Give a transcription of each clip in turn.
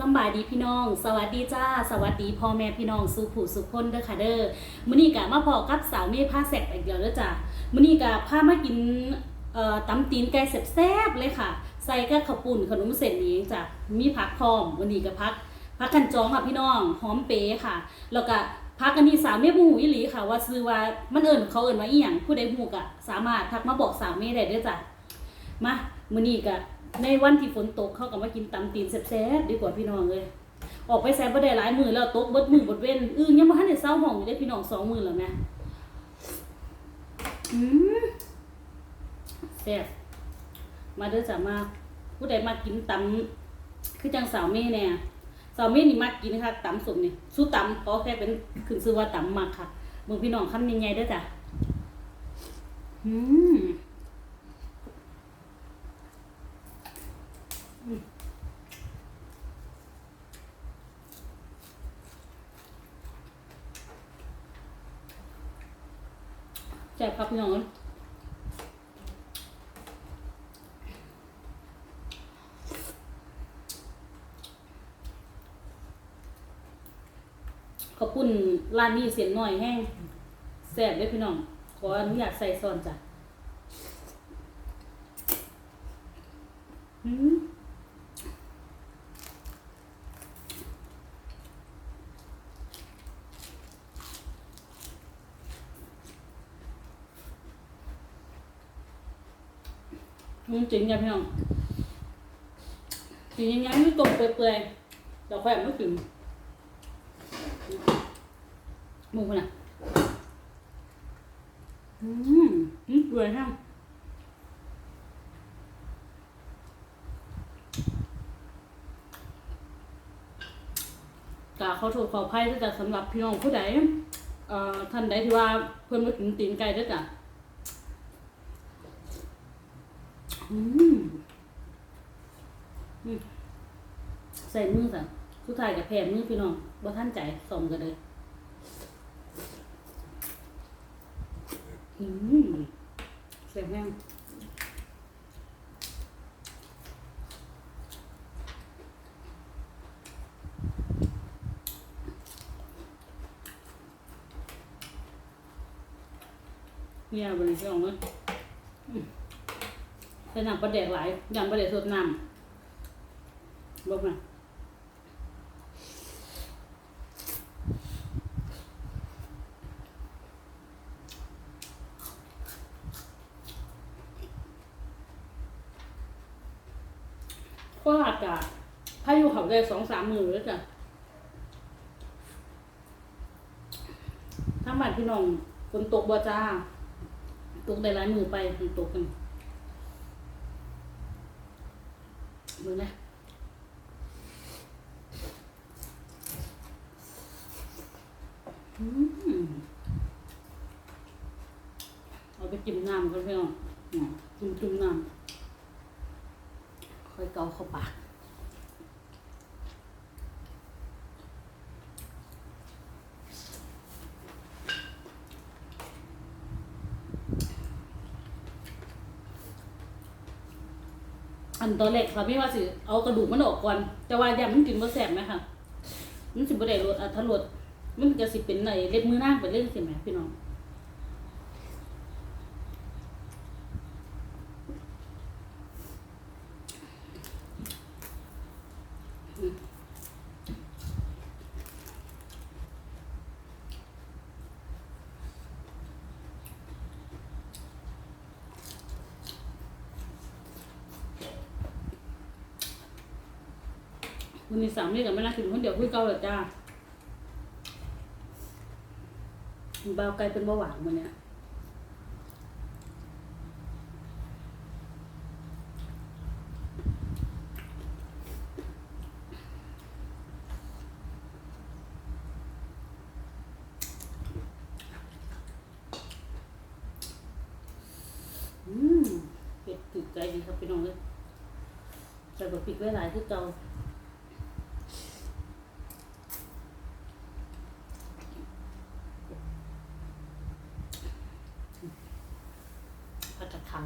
สบายดีพี่น้อง สวัสดีจ้า สวัสดีพ่อแม่พี่น้องสุผู้สุคนเด้อค่ะเด้อมื้อนี้ก็มาพอกับสาวเมย์ผ้าแสกอีกแล้วเด้อจ้ามื้อนี้ก็พามากินเอ่อตำตีนไก่แซ่บๆเลยค่ะ ใส่กับข้าวปุ้นขนมเส้นนี้จ้ะมีผักพร้อมวันนี้ก็พักพักกันจองค่ะพี่น้องหอมเป๋ค่ะ แล้วก็พักกันที่สาวเมย์ผู้หูอีหลีค่ะ ว่าซื้อว่ามันเอิ้นเขาเอิ้นว่าอีหยังผู้ใดฮู้ก็สามารถทักมาบอกสาวเมย์ได้เด้อจ้ะมามื้อนี้ก็ ในวันที่ฝนตกเขาก็มากินตำตีนแซ่บๆดีกว่าพี่น้องเลย ออกไปแซ่บ่ได้หลายมือแล้วตกเบิดมือเบิดเว้นอื้อยังบ่ทันได้เซาห้องอยู่เด้พี่น้องสองมือแล้วแม่อืมแซ่บมาเด้อจ้ะมาผู้ใดมากินตำคือจังสาวเม่แน่สาวเม่นี่มักกินค่ะตำสมนี่สู้ตำขอแค่เป็นขึ้นชื่อว่าตำมักค่ะเบิ่งพี่น้องคำยังไงเด้อจ้ะอืม แซ่บครับพี่น้องขอบคุณร้านนี้เสียงหน่อยแห้งแซ่บเลยพี่น้อง ขออนุญาตใส่ซอนจ้ะอืมอืม จริงจ้ะพี่น้องจริงยังไงไม่ตรงเปื่อยๆเราค่อยเอาไม่ถึงมูคนน่ะอืมอืมเปื่อยฮะกาเขาโทษขออภัยด้วยจ้ะสำหรับพี่น้องผู้ใดเอ่อท่านใดที่ว่าเพิ่อนมาถึงตีนไก่ด้วยจ้ะ อืมอืม ใส่มือสั่สุดท้ายกับแผ่มือพี่น้องบ่ท่านใจส่งกันเลยอืมเสียงแห้งเนี่ยบริสุทธิ์เลย ใส่น้ำปลาแดกหลายยำปลาแดกสดน้ำบอกมาก็อากาศพายุเขาได้สองสามมือแล้วจ้ะทั้งบ้านพี่น้องฝนตกบ่จ้าตกได้หลายมือไปฝนตกกัน มือนะเอาไปจิ้มน้ำก็เพื่อนจุ่มจุ่มน้ำค่อยเกาเข้าปากันตอนแรกค่ะไม่ว่าสิเอากระดูกมันออกก่อน แต่ว่าอย่ามันกินบ่แสบไหมค่ะมันสิบ่ได้รสอัตรสมันจะสิเป็นในเล็บมือนางไปเล่นสิแหมพี่น้อง วันนี้สามนี่กับไม่น่ากินคนเดียวคุยเก่าเลยจ้าเบาไกลเป็นเบาหวานวันเนี้ยอืมเผ็ดติดใจดีครับพี่น้องเลยแต่ก็ปิดไว้หลายคือเก่า ผัดกะเพรา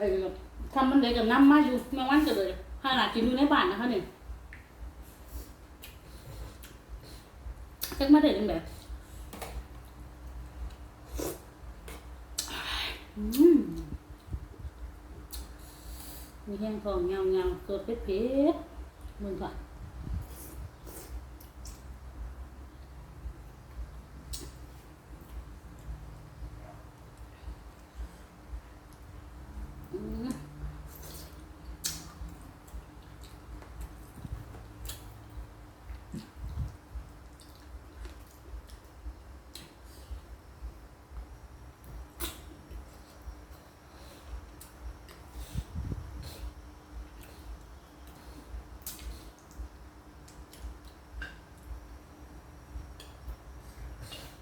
อ้ ใดกับน้ำมาอยู่แมงวันก็เลยขนาดกินอยู่ในบ้านนะคะเนี่ยจักมาได้ยังแบบมีแห้งทองเงาเงาสดเผ็ดเผ็ดมึงก่อนอืม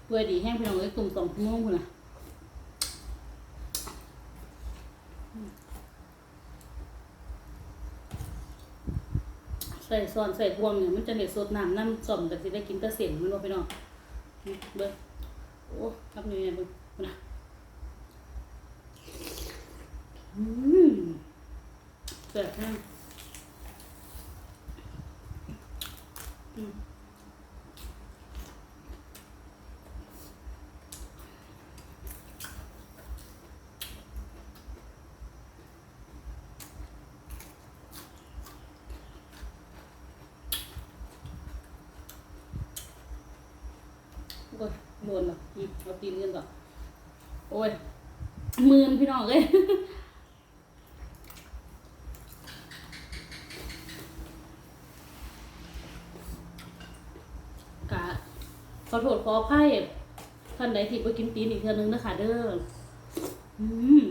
เพื่อดีแห้งพี่น้องเลยตุ่มสองชั่วโมงคุณนะใส่ซอนใส่พวงเนี่ยมันจะเห็ดสดน้ำน้ำส่อมแต่สิได้กินแตะเสียงมันว่าพี่น้องเบิ้งโอ้ทำยังไงเบิ้งคุณน่ะอืมเสร็จแห้งอืม โดนแบบเอาตีนกันก่อนโอ้ยมือนพี่น้องเลยกะขอโทษขออภัยท่านใดที่ไปกินตีนอีกเทื่อนึงนะคะเด้ออืม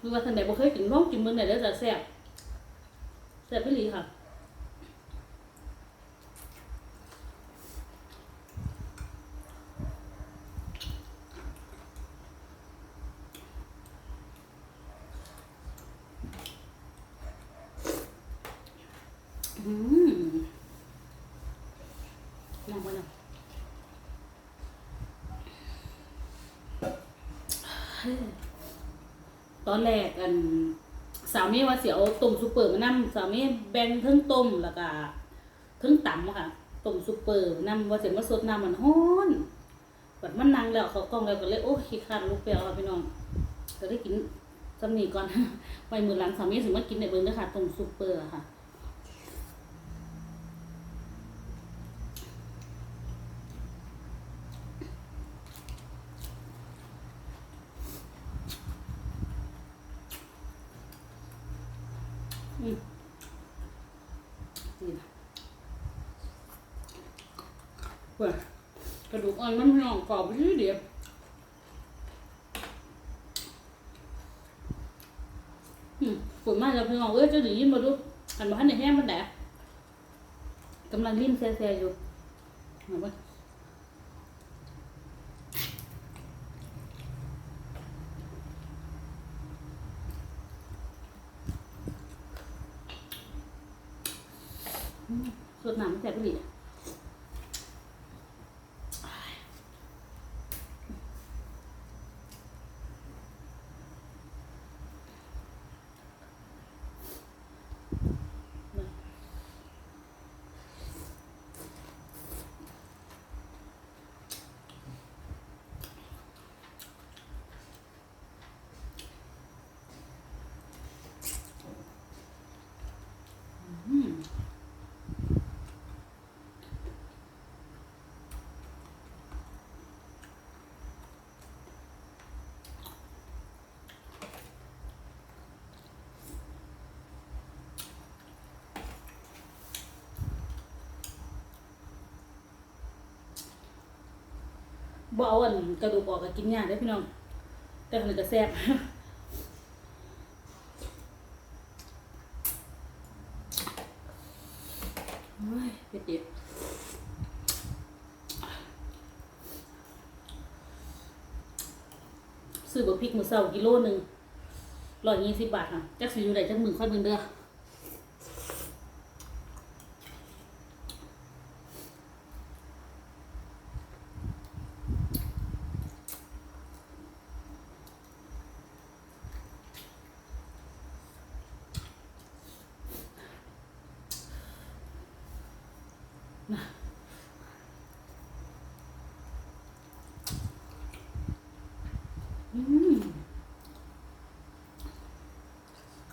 คือว่าท่านใดบ่เคยกินร่องกินมือไหนเด้อจะแซ่บแซ่บพี่ลีค่ะ อืมลองไปหน่อยต อันสามีว่าเสียวต้มซุปเปอร์มานั่สามีแบ่งทั้งต้มแล้วก็เทั้งตำค่ะต้มซุปเปอร์น้ำว่าเสียมาสดน้ำมันฮ้อนแบบมันนั่งแล้วเขากล้องแล้วก็เลยโอ้ขี้คร้านลูกเปรี้ยวอะพี่น้องก็ได้กินจำนี่ก่อนไปมือหลังสามีสิมากินในเบิ้งเด้อค่ะต้มซุปเปอร์ค่ะ อืมนี่นะเว้ยกระดูก อ่อนมันหนองกรอบไปทีเดียวอืมฝนมาแล้วพี่น้องเอ้ยจะดียินมาดูอันมาหันในแห้งมันแดดกำลังลิ้นแซ่ๆอยู่เห็นปะสดน้ำแซ่บไปดิอืม บ่เอาอันกระดูกออกก็กินยากเด้พี่น้อง แต่มันก็แซ่บโอ้ยเผ็ดเด็ดซื้อบะพริกมือเศร้ากิโลหนึ่งร้อยยี่สิบบาทค่ะจักสิอยู่ไหนจักมือค่อยมึงเด้อ ก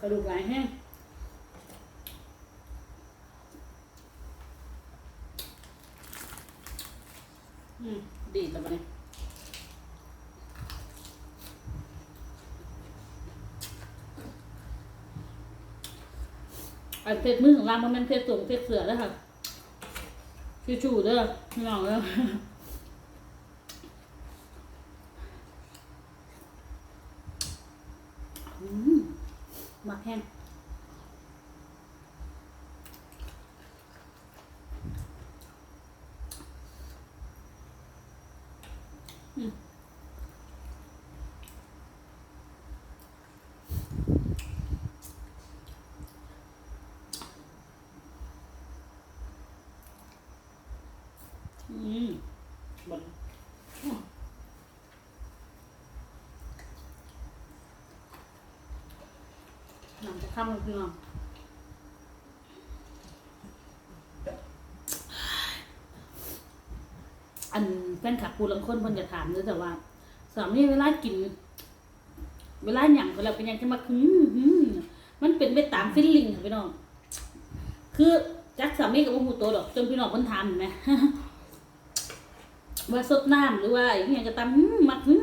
ระดูกหลายแห้งอืมดีแล้วบัดนี้อันเพชรมือของเรามันเป็นเพชรสูงเพชรเสือแล้วค่ะชูชูๆเด้อพี่น้องเด้อมมัก แห้งอืมอืมบน น้ำจะข้ามเพื่อนอันแฟนคลับปูลังคนเพิ่นจะถามด้วยแต่ว่าสามีเวลากิน เวลาหยั่งก็แล้วเป็นยังจะมาหืมหืมมันเป็นไปตามฟิลลิ่งค่ะพี่น้องคือจักสามีกับบ่ฮู้โตดอก จนพี่น้องเพิ่นถามเห็นไหมว่าสดน้ำหรือว่าอย่างเงี้ยก็ตามมมักหืม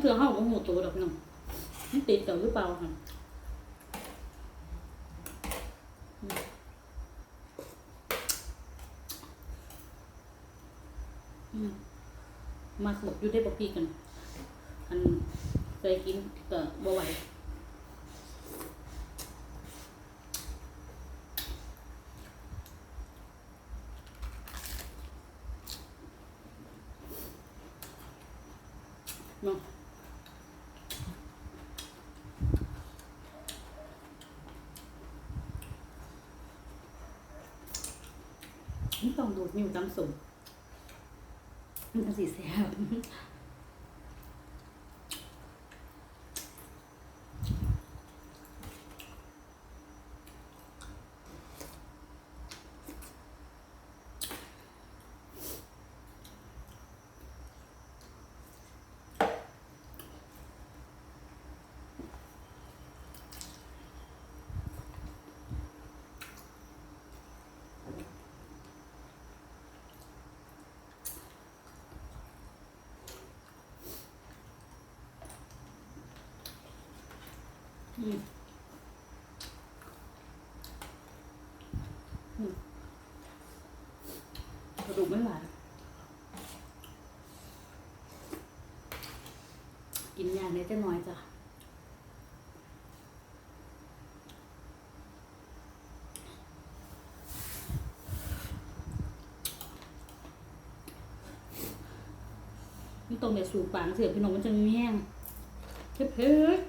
แหมมันคือเฮาบ่ฮู้โตวดอกหน้องมันติดกันหรือเปล่าค่ะมอืมมาบอยู่ได้บ่ปีกัน อันเคยกินก็บ่ไหวเนาะนี่ต้อง ดูดนิ้วจำสมมันก็สีแซ่บ อืมอืมกระดูกไม่หวานกินอย่างนี้จะน้อยจ้ะนี่ตรงเนี่ยสูบปากเสียพี่น้องมันจะมีแห้งเผ็ดเผ็ด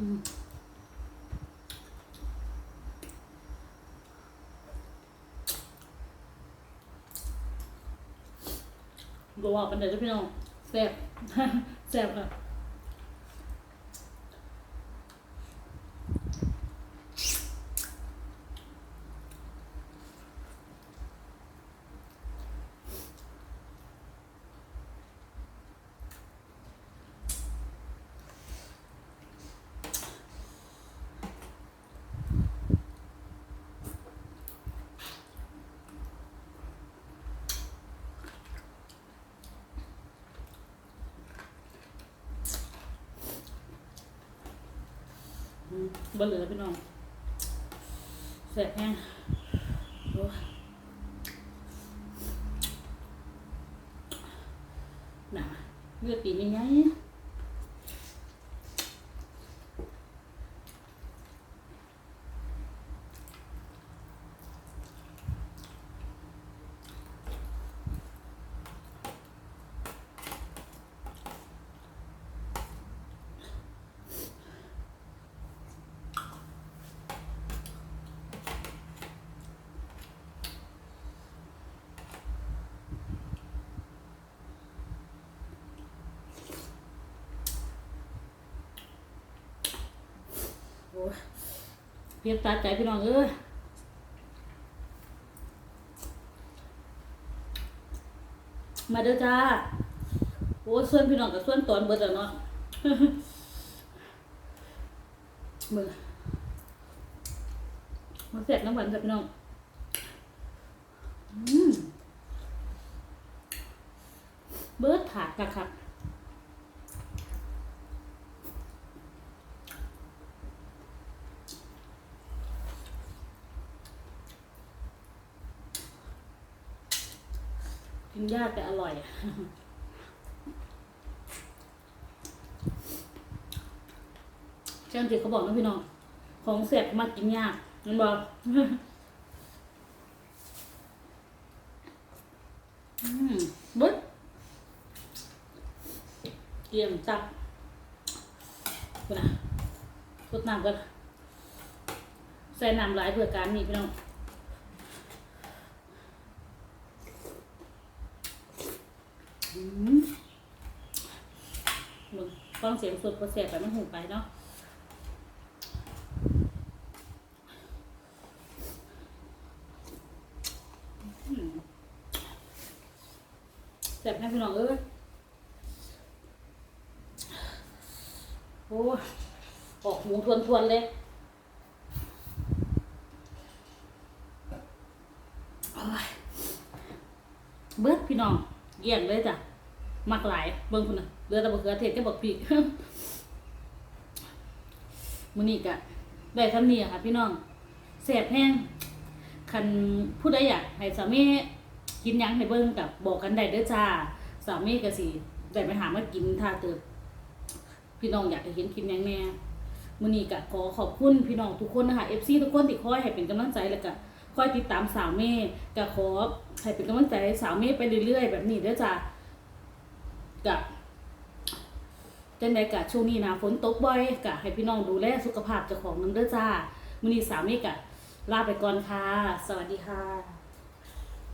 อืม ก็ว่ากันเดี๋ยวพี่น้องแซ่บแซ่บค่ะ บ่เหลือพี่น้องแซ่บแห้งโอ้ยน่ะเลือดตีนยัง เพียงตาใจพี่น้องเอ้ยมาเด้อจ้า โอ้ส่วนพี่น้องกับส่วนตอนเบิดแล้วเนาะมือมาเสร็จน้ำหวานกับพี่น้องเบิดถาดกะครับ กินยากแต่อร่อยเช่นที่เขาบอกนะพี่น้อง ของเสียบมากินยากมันบอกอืมบึ๊ดเกี่ยมจับกูนะกดน้ำกันใส่น้ำหลายเพื่อการนี่พี่น้อง อืม มึงฟังเสียงสดพอเสียไปมันหูไปเนาะแสบแม่พี่น้องเอ้ยโอ้ยออกหูทวนๆเลยเบิดพี่น้องเยี่ยงเลยจ้ะมักหลายเบิ่งคุณน่ะ เรือแตะบกเขือเทศก็บอกปีกมื้อนี้ก็ได้ทำนี่ค่ะ พี่น้องแซ่บแห้งคันผู้ใดอยากให้สามีกินยังให้เบิ่งกับบอกกันได้เด้อจ้าสามีก็สิได้ไปหามากินถ้าเกิดพี่น้องอยากเห็นกินยังแน่มื้อนี้ก็ขอขอบคุณพี่น้องทุกคนนะคะ FC ทุกคนที่คอยให้เป็นกำลังใจแล้วก็คอยติดตามสาวเมย์ก็ขอให้เป็นกำลังใจสาวเมย์ไปเรื่อยๆ แบบนี้เด้อจ้ากับ จังใดกะช่วงนี้นะฝนตกบ่อยกะให้พี่น้องดูแลสุขภาพเจ้าของน้ำเด้อจ้ามื้อนี้สามีกะลาไปก่อนค่ะ สวัสดีค่ะ